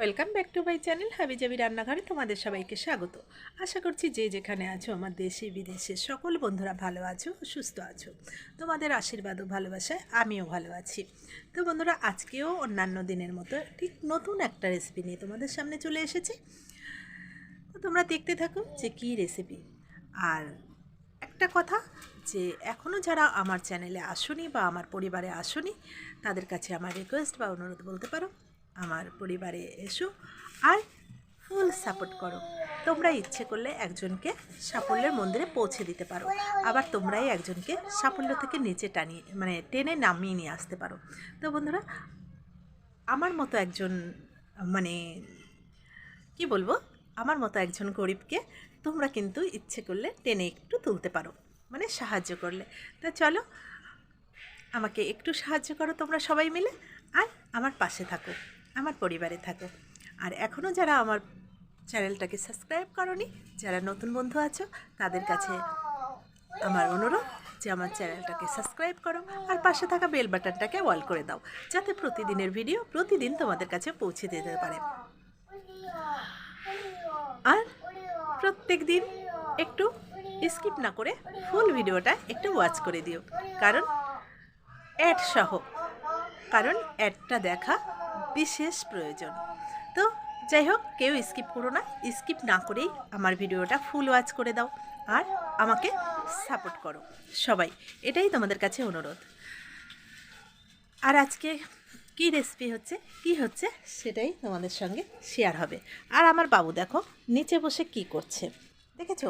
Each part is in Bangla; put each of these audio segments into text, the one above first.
Welcome back to my channel হাবিজাবি রান্নাঘরে তোমাদের সবাইকে স্বাগত। আশা করছি যে যেখানে আছো, আমার দেশে, বিদেশে সকল বন্ধুরা ভালো আছো, সুস্থ আছো। তোমাদের আশীর্বাদ ও ভালোবাসায় আমিও ভালো আছি। তো বন্ধুরা, আজকেও অন্যান্য দিনের মতো ঠিক নতুন একটা রেসিপি নিয়ে তোমাদের সামনে চলে এসেছি। তো তোমরা দেখতে থাকো যে কী রেসিপি আর একটা কথা যে এখনও যারা আমার চ্যানেলে আসনি বা আমার পরিবারে আসনি, তাদের কাছে আমার রিকোয়েস্ট বা অনুরোধ বলতে পারো আমার পরিবারে এসো আর ফুল সাপোর্ট করো। তোমরা ইচ্ছে করলে একজনকে সাফল্যের মন্দিরে পৌঁছে দিতে পারো। আবার তোমরাই একজনকে সাফল্য থেকে নিচে টানিয়ে মানে টেনে নামিয়ে নিয়ে আসতে পারো। তো বন্ধুরা, আমার মতো একজন মানে কি বলব? আমার মতো একজন গরিবকে তোমরা কিন্তু ইচ্ছে করলে টেনে একটু তুলতে পারো মানে সাহায্য করলে। তা চলো, আমাকে একটু সাহায্য করো তোমরা সবাই মিলে, আর আমার পাশে থাকো। আমার পরিবারে থাকো। আর এখনও যারা আমার চ্যানেলটাকে সাবস্ক্রাইব করনি, যারা নতুন বন্ধু আছো, তাদের কাছে আমার অনুরোধ যে আমার চ্যানেলটাকে সাবস্ক্রাইব করো আর পাশে থাকা বেল বাটনটাকে অল করে দাও, যাতে প্রতিদিনের ভিডিও প্রতিদিন তোমাদের কাছে পৌঁছে দিতে পারে। আর প্রত্যেক দিন একটু স্কিপ না করে ফুল ভিডিওটা একটু ওয়াচ করে দিও। কারণ অ্যাড সহ। কারণ অ্যাডটা দেখা বিশেষ প্রয়োজন। তো যাই হোক, কেউ স্কিপ করো না। স্কিপ না করেই আমার ভিডিওটা ফুল ওয়াচ করে দাও আর আমাকে সাপোর্ট করো। সবাই, এটাই তোমাদের কাছে অনুরোধ। আর আজকে কি রেসিপি হচ্ছে, কি হচ্ছে সেটাই তোমাদের সঙ্গে শেয়ার হবে। আর আমার বাবু দেখো, নিচে বসে কি করছে। দেখেছ?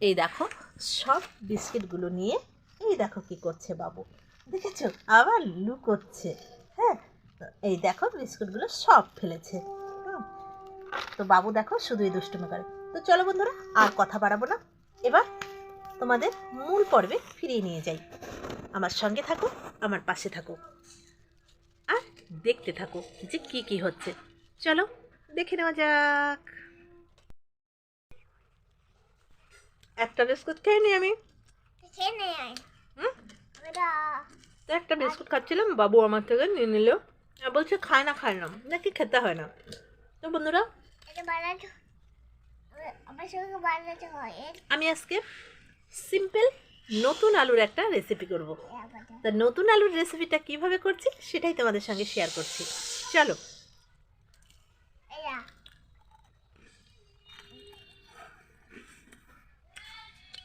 এই দেখো, সব বিস্কিটগুলো নিয়ে এই দেখো কি করছে বাবু। দেখেছ? আবার লুকোচ্ছে। হ্যাঁ এই দেখো বিস্কুটগুলো সব ফেলেছে। তো বাবু দেখো শুধুই দুষ্টুমি করে। তো চলো বন্ধুরা আর কথা বাড়াবো না। এবার তোমাদের মূল পর্বে ফিরিয়ে নিয়ে যাই। আমার সঙ্গে থাকো আমার পাশে থাকো। আর দেখতে থাকো যে কি কি হচ্ছে। চলো দেখে নেওয়া যাক। একটা বিস্কুট খেয়ে নি আমি। খেয়ে আয়। হুম? ওটা তো একটা বিস্কুট খাচ্ছিলাম বাবু আমার থেকে নিয়ে নিল। বলছে খায় না খায় না নাকি খেতে হয় না তো বন্ধুরা আমি আজকে সিম্পল নতুন আলুর একটা রেসিপি করব তা নতুন আলুর রেসিপিটা কীভাবে করছি সেটাই তোমাদের সঙ্গে শেয়ার করছি। চলো।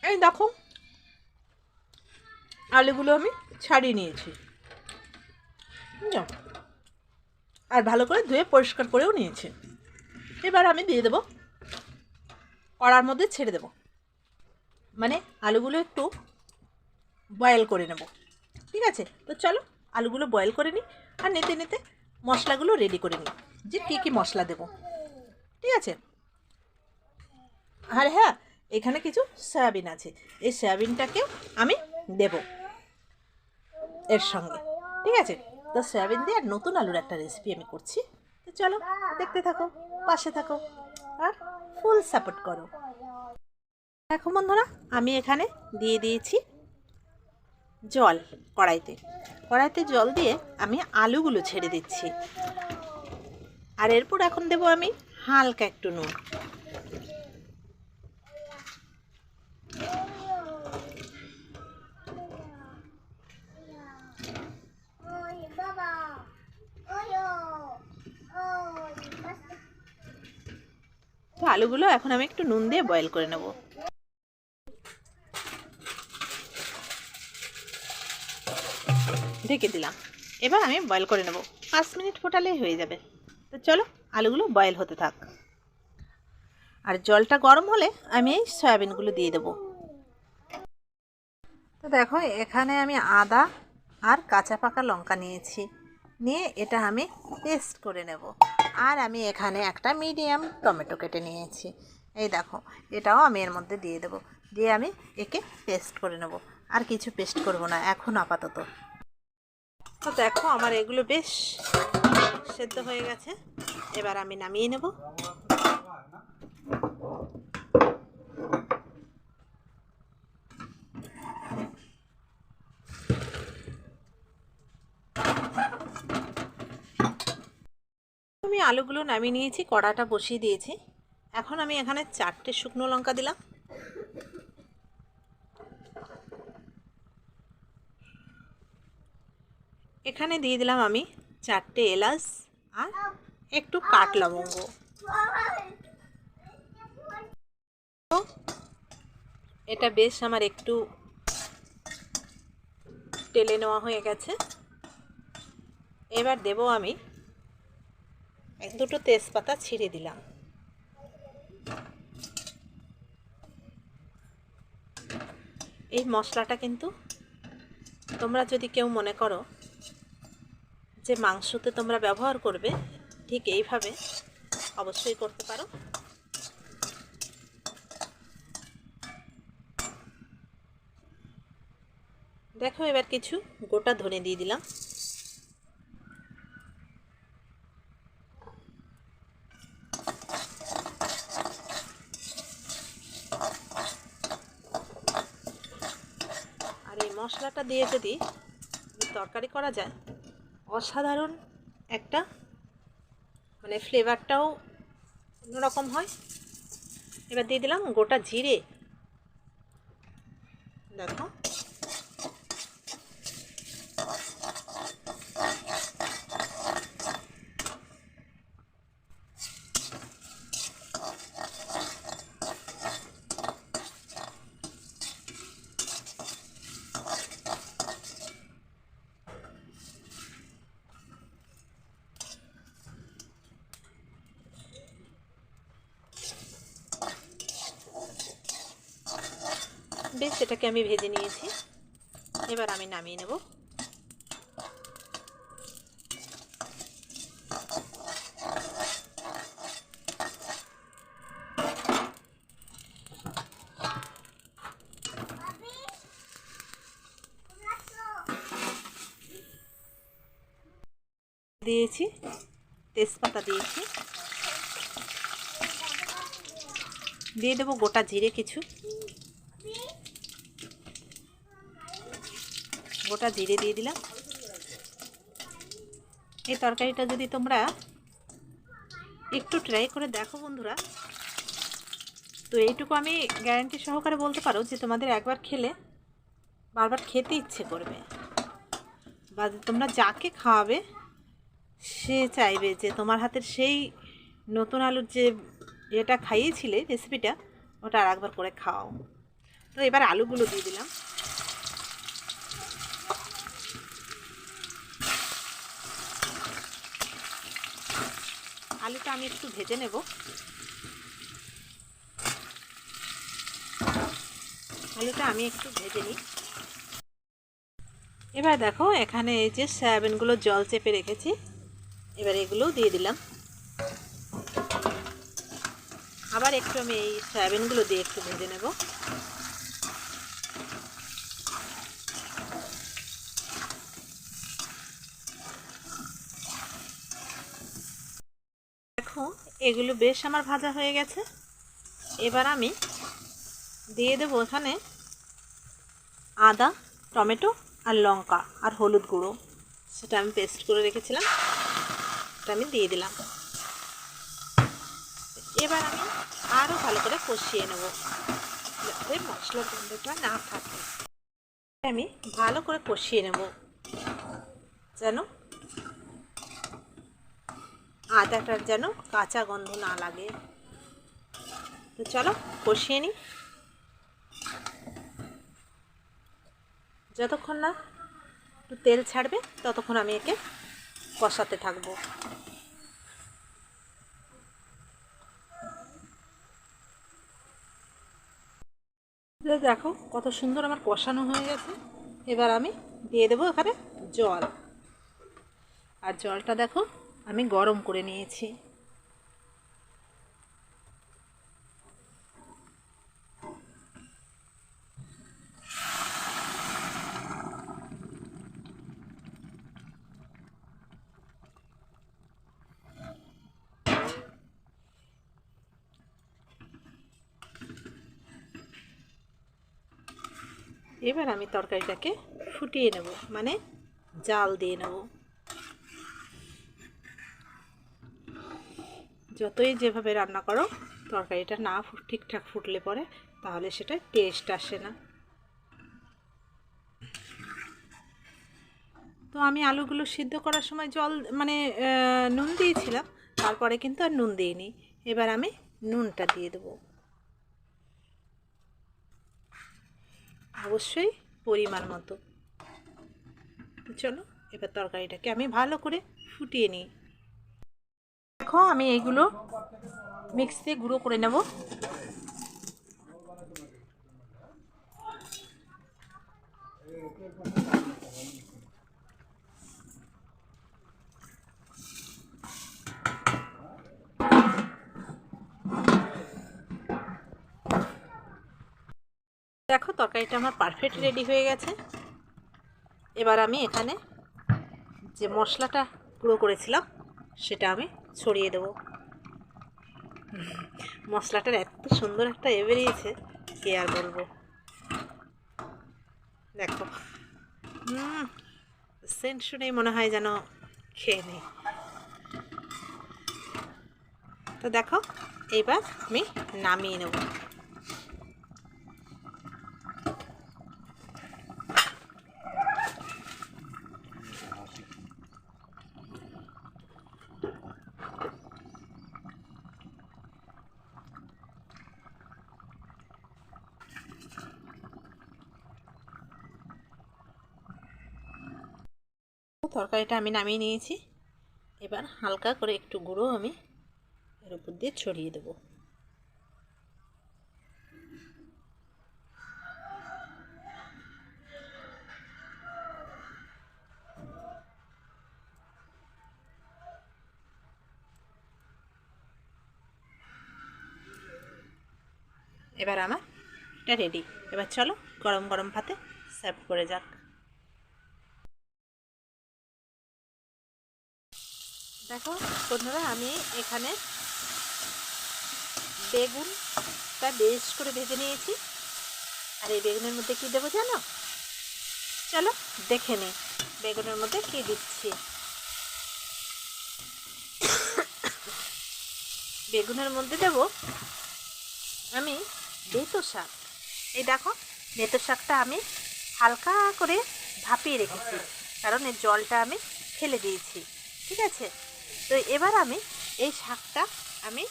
এই দেখো। আলুগুলো আমি ছাড়িয়ে নিয়েছি? আর ভালো করে ধুয়ে পরিষ্কার করেও নিয়েছি। এবার আমি দিয়ে দেবো কড়ার মধ্যে ছেড়ে দেবো। মানে আলুগুলো একটু বয়েল করে নেব। ঠিক আছে? তো চলো, আলুগুলো বয়েল করে নিই আর নিতে নিতে মশলাগুলো রেডি করে নিই। যে কী কী মশলা দেবো। ঠিক আছে? আর হ্যাঁ এখানে কিছু সয়াবিন আছে। এই সয়াবিনটাকেও আমি দেব এর সঙ্গে। ঠিক আছে? তো সয়াবিন দিয়ে আর নতুন আলুর একটা রেসিপি আমি করছি। তো চলো, দেখতে থাকো, পাশে থাকো, আর ফুল সাপোর্ট করো। দেখো বন্ধুরা, আমি এখানে দিয়ে দিয়েছি জল কড়াইতে। কড়াইতে জল দিয়ে আমি আলুগুলো ছেড়ে দিচ্ছি। আর এরপর এখন দেবো আমি হালকা একটু নুন ওই বাবা ওই ওই তো আলুগুলো এখন আমি একটু নুন দিয়ে বয়েল করে নেব। ঢেকে দিলাম। এবার আমি বয়েল করে নেব। পাঁচ মিনিট ফোটালেই হয়ে যাবে। তো চলো, আলুগুলো বয়েল হতে থাক। আর জলটা গরম হলে আমি এই সয়াবিনগুলো দিয়ে দেবো। তো দেখো, এখানে আমি আদা আর কাঁচা পাকা লঙ্কা নিয়েছি। নিয়ে এটা আমি পেস্ট করে নেব। আর আমি এখানে একটা মিডিয়াম টমেটো কেটে নিয়েছি। এই দেখো, এটাও আমি এর মধ্যে দিয়ে দেবো। দিয়ে আমি একে পেস্ট করে নেব। আর কিছু পেস্ট করব না, এখন আপাতত। তো দেখো, আমার এগুলো বেশ সেদ্ধ হয়ে গেছে। এবার আমি নামিয়ে নেব। আমি আলুগুলো নামিয়ে নিয়েছি, কড়াটা বসিয়ে দিয়েছি। এখন আমি এখানে চারটে শুকনো লঙ্কা দিলাম। এখানে দিয়ে দিলাম আমি চারটে এলাচ আর একটু কাট লবঙ্গ। এটা বেশ আমার একটু টেলে নেওয়া হয়ে গেছে। এবার দেব আমি দুটো তেজপাতা ছিঁড়ে দিলাম। এই মশলাটা কিন্তু তোমরা যদি কেউ মনে করো যে মাংসতে তোমরা ব্যবহার করবে, ঠিক এইভাবে অবশ্যই করতে পারো। দেখো এবার কিছু গোটা ধনে দিয়ে দিলাম আর এই মশলাটা দিয়ে যদি তরকারি করা যায়, অসাধারণ একটা মানে ফ্লেভারটাও অন্যরকম হয়। এবার দিয়ে দিলাম গোটা জিরে দেখো এটাকে আমি ভেজে নিয়েছি। এবার আমি নামিয়ে নেব। দিয়েছি, তেজপাতা দিয়েছি। দিয়ে দেবো গোটা জিরে কিছু। গোটা জিরে দিয়ে দিলাম। এই তরকারিটা যদি তোমরা একটু ট্রাই করে দেখো বন্ধুরা। তো এইটুকু আমি গ্যারান্টি সহকারে বলতে পারো যে তোমাদের একবার খেলে বারবার খেতে ইচ্ছে করবে। বা তোমরা যাকে খাওয়াবে, সে চাইবে যে তোমার হাতের সেই নতুন আলুর যে এটা খাইয়েছিলে রেসিপিটা ওটা আর একবার করে খাওয়াও। তো এবার আলুগুলো দিয়ে দিলাম। আলুটা আমি একটু ভেজে নেব। আলুটা আমি একটু ভেজে নিই। এবার দেখো, এখানে এই যে সয়াবিনগুলো জল চেপে রেখেছি, এবার এগুলোও দিয়ে দিলাম। আবার একটু আমি এই সয়াবিনগুলো দিয়ে একটু ভেজে নেব দেখো এগুলো বেশ আমার ভাজা হয়ে গেছে। এবার আমি দিয়ে দেবো এখানে আদা, টমেটো আর লঙ্কা আর হলুদ গুঁড়ো। সেটা আমি পেস্ট করে রেখেছিলাম। সেটা আমি দিয়ে দিলাম। এবার আমি আরও ভালো করে কষিয়ে নেব। যাতে মশলার গন্ধটা না থাকে। আমি ভালো করে কষিয়ে নেব। যেন আদাটার যেন কাঁচা গন্ধ না লাগে। তো চলো, কষিয়ে নিই যতক্ষণ না একটু তেল ছাড়বে, ততক্ষণ আমি একে কষাতে থাকব। দেখো, কত সুন্দর আমার কষানো হয়ে গেছে। এবার আমি দিয়ে দেবো এখানে জল। আর জলটা দেখো আমি গরম করে নিয়েছি। এবার আমি তরকারিটাকে ফুটিয়ে নেব মানে জাল দিয়ে নেব। যতই যেভাবে রান্না করো, তরকারিটা না ঠিকঠাক ফুটলে পরে, তাহলে সেটা টেস্ট আসে না। তো আমি আলুগুলো সিদ্ধ করার সময় জল মানে নুন দিয়েছিলাম, তারপরে কিন্তু আর নুন দিইনি। এবার আমি নুনটা দিয়ে দেবো। অবশ্যই পরিমাণ মতো। চলো, এবার তরকারিটাকে আমি ভালো করে ফুটিয়ে নিই। দেখো, আমি এইগুলো মিক্সিতে গুঁড়ো করে নেব। দেখো, তরকারিটা আমার পারফেক্ট রেডি হয়ে গেছে। এবার আমি এখানে যে মশলাটা গুঁড়ো করেছিলাম, সেটা আমি ছড়িয়ে দেবো। মশলাটার এত সুন্দর একটা এ বেরিয়েছে, কে আর বলব। দেখো। সেন্ট শুনেই মনে হয় যেন খেয়ে নেই। তো দেখো, এইবার আমি নামিয়ে নেব। তরকারিটা আমি নামিয়ে নিয়েছি। এবার হালকা করে একটু গুঁড়ো আমি এর উপর দিয়ে ছড়িয়ে দেবো। এবার আমার এটা রেডি এবার চলো গরম গরম ভাতে সার্ভ করে যাক। দেখো, বন্ধুরা, আমি এখানে বেগুনটা বেশ করে ভেজে নিয়েছি। আর এই বেগুনের মধ্যে কি দেবো জানো? চলো, দেখে নে বেগুনের মধ্যে কি দিচ্ছি। বেগুনের মধ্যে দেবো আমি বেতো শাক। এই দেখো বেতো শাকটা আমি হালকা করে ভাপিয়ে রেখেছি, কারণ এর জলটা আমি ফেলে দিয়েছি, ঠিক আছে? তো এবার আমি এই শাকটা আমি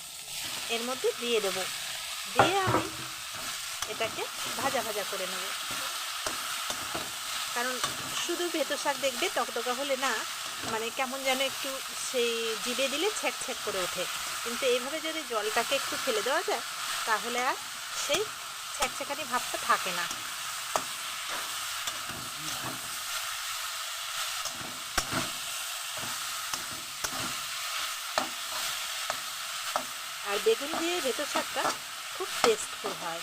এর মধ্যে দিয়ে দেবো। দিয়ে আমি এটাকে ভাজা ভাজা করে নেব। কারণ শুধু ভেতর শাক দেখবে টকটকা হলে না মানে কেমন যেন একটু সেই জিভে দিলে ছ্যাক ছ্যাক করে ওঠে। কিন্তু এইভাবে যদি জলটাকে একটু ফেলে দেওয়া যায়, তাহলে আর সেই ছ্যাকছ্যাকানি ভাবটা থাকে না। আর বেগুন দিয়ে ভেতর শাকটা খুব টেস্টফুল হয়।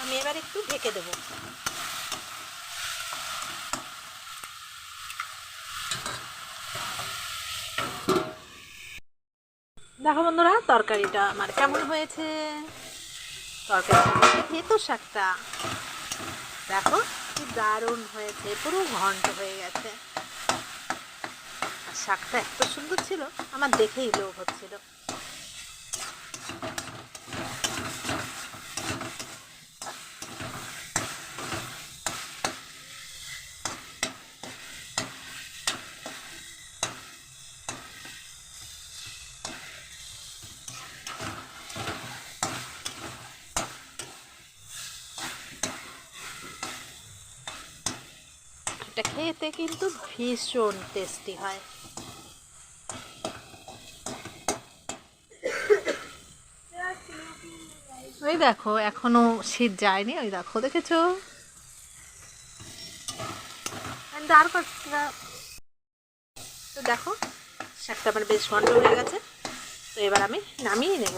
আমি এবার একটু ঢেকে দেবো। দেখো বন্ধুরা, তরকারিটা আমার কেমন হয়েছে? তরকারিটা ভেতর শাকটা। দেখো কি দারুণ হয়েছে, পুরো ঘন্ট হয়ে গেছে। শাকটা এত সুন্দর ছিল আমার দেখেই লোভ হচ্ছিল। এটা খেতে কিন্তু ভীষণ টেস্টি হয়। দেখো, এখনও শীত যায়নি, ওই দেখো, দেখেছ? করা তো দেখো, শাকটা আমার বেশ ঘন্ট হয়ে গেছে, তো এবার আমি নামিয়ে নেব।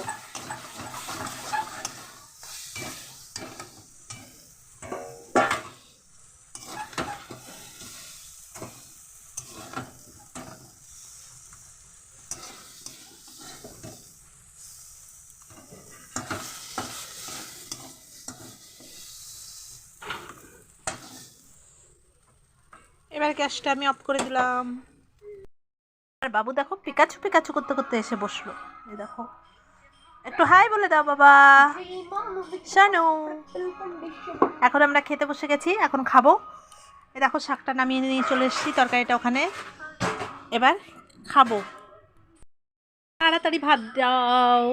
গ্যাসটা আমি অফ করে দিলাম। আর বাবু দেখো পিকাচু পিকাচু করতে করতে এসে বসল। এই দেখো। একটু হাই বলে দাও বাবা। শানু। এখন আমরা খেতে বসে গেছি, এখন খাব। এ দেখো, শাকটা নামিয়ে নিয়ে চলে এসেছি তরকারিটা ওখানে। এবার খাব। তাড়াতাড়ি ভাত দাও।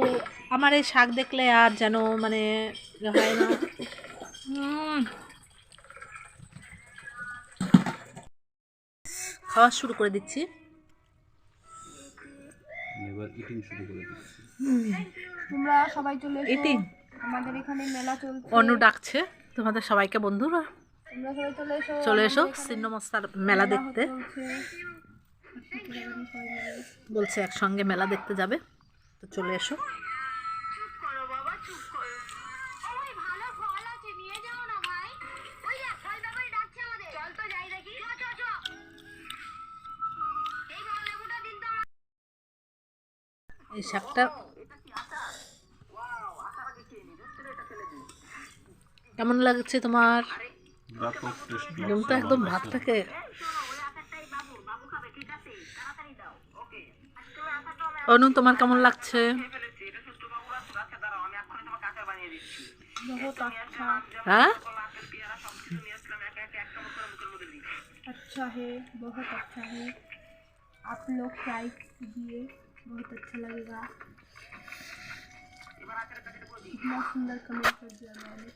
আমার এই শাক দেখলে আর যেন মানে হয় না। খাওয়া শুরু করে দিচ্ছি। এবার ইটিং শুরু করে দিচ্ছি। তোমরা সবাই চলে এসো। এটি আমাদের এখানে মেলা চলছে। অনু ডাকছে। তোমাদের সবাইকে বন্ধুরা। তোমরা সবাই চলে এসো। চলে এসো সিন্নমস্তার মেলা দেখতে। বলছে একসঙ্গে মেলা দেখতে যাবে। তো চলে এসো। এই শাকটা কেমন লাগছে তোমার ব্যাপক টেস্ট তুমি তো একদম ভাতটাকে অনু তোমার কেমন লাগছে बहुत अच्छा হ্যাঁ अच्छा है बहुत अच्छा है आप लोग ट्राई कीजिए बहुत अच्छा लगेगा इतना सुंदर कमेंट कर दिया मैंने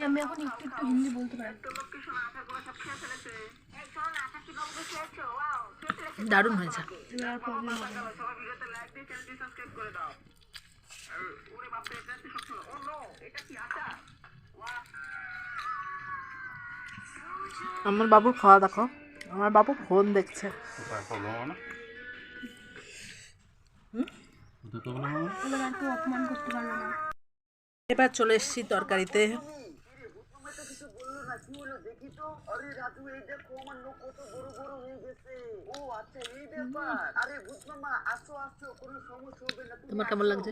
या मैं এখন একটু একটু হিন্দি বলতে পারি দারুণ হয়েছে এবার প্রবলেম হবে না। আমার বাবুর খাওয়া দেখো আমার বাবু ফোন দেখছে প্রবলেম না তো প্রবলেম হবে এবার আর কেউ অপমান করতে পারবে না এবার চলে এসেছি তরকারিতে। তোমার কেমন লাগছে?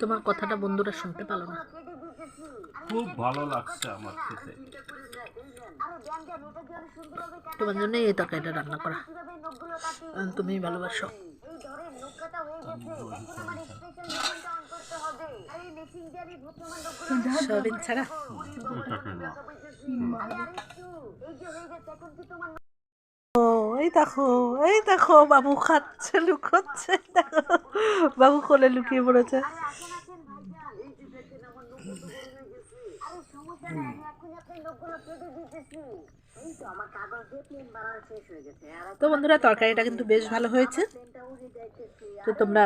তোমার কথাটা বন্ধুরা শুনতে পেল না। খুব ভালো লাগছে আমার খেতে। তোমার জন্য এই তরকারিটা রান্না করা। তুমি ভালোবাসো। সয়াবিন ছাড়া? এই দেখো এই দেখো, বাবু খাচ্ছে, লুকোচ্ছে, দেখো। বাবু কোলে লুকিয়ে পড়েছে আসেন আসেন ভাইজান এই যে দেখেন আমার নৌকো তো বড় হয়ে গেছে আরে সমস্যা নাই আমি এখন আপনার লোকগুলো কেটে দিতেছি এই তো বন্ধুরা তরকারিটা কিন্তু বেশ ভালো হয়েছে। হয়ে তো তোমরা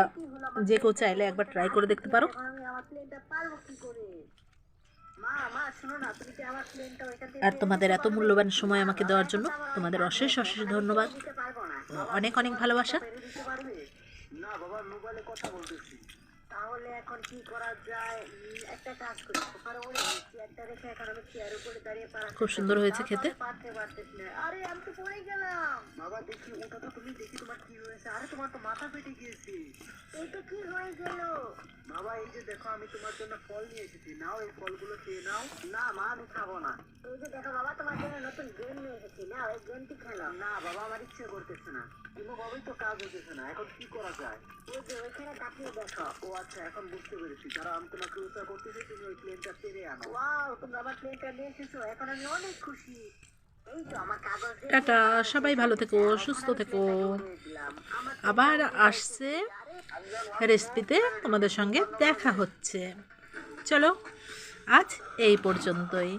যে কেউ চাইলে একবার ট্রাই করে দেখতে পারো। আর তোমাদের এত মূল্যবান সময় আমাকে দেওয়ার জন্য তোমাদের অশেষ অশেষ ধন্যবাদ। অনেক অনেক ভালোবাসা। না বাবা মোবাইলে কথা বলতেছি। তাহলে এখন কি করা যায়? একটা কাজ করি ওখানে ওই একটা রেখে এখন আমি চেয়ার উপরে দাঁড়িয়ে পারা খুব সুন্দর হয়েছে খেতে। পারতে পারতেছি না আরে আমি তো পড়ে গেলাম। বাবা দেখি ওটা তো তুমি দেখি তোমার কি হয়েছে। আরে তোমার তো মাথা ফেটে গিয়েছে। এই তো কি হয়ে গেল? যে দেখো আমি তোমার জন্য ফল নিয়ে এসেছি। নাও এই ফলগুলো খেয়ে নাও। না মা আমি খাব না। এই যে দেখো বাবা তোমার জন্য নতুন গেম নিয়ে এসেছি। নাও এই গেমটি খেলো না বাবা আমার ইচ্ছে করতেছে না। কিন্তু বাবাই তো কাজ হতেছে না। এখন কি করা যায়? ওই যে ওইখানে তাকিয়ে দেখো। ও আচ্ছা এখন বুঝতে পেরেছি। যারা আমি তোমাকে উৎসাহ করতেছি তুমি ওই প্লেনটা পেরে আনো। ওয়াও তুমি আমার প্লেনটা নিয়ে এসেছ। এখন আমি অনেক খুশি। এই আমার কাগজ টাটা সবাই ভালো থেকো সুস্থ থেকো। আবার আসছে রেসিপিতে তোমাদের সঙ্গে দেখা হচ্ছে। চলো আজ এই পর্যন্তই।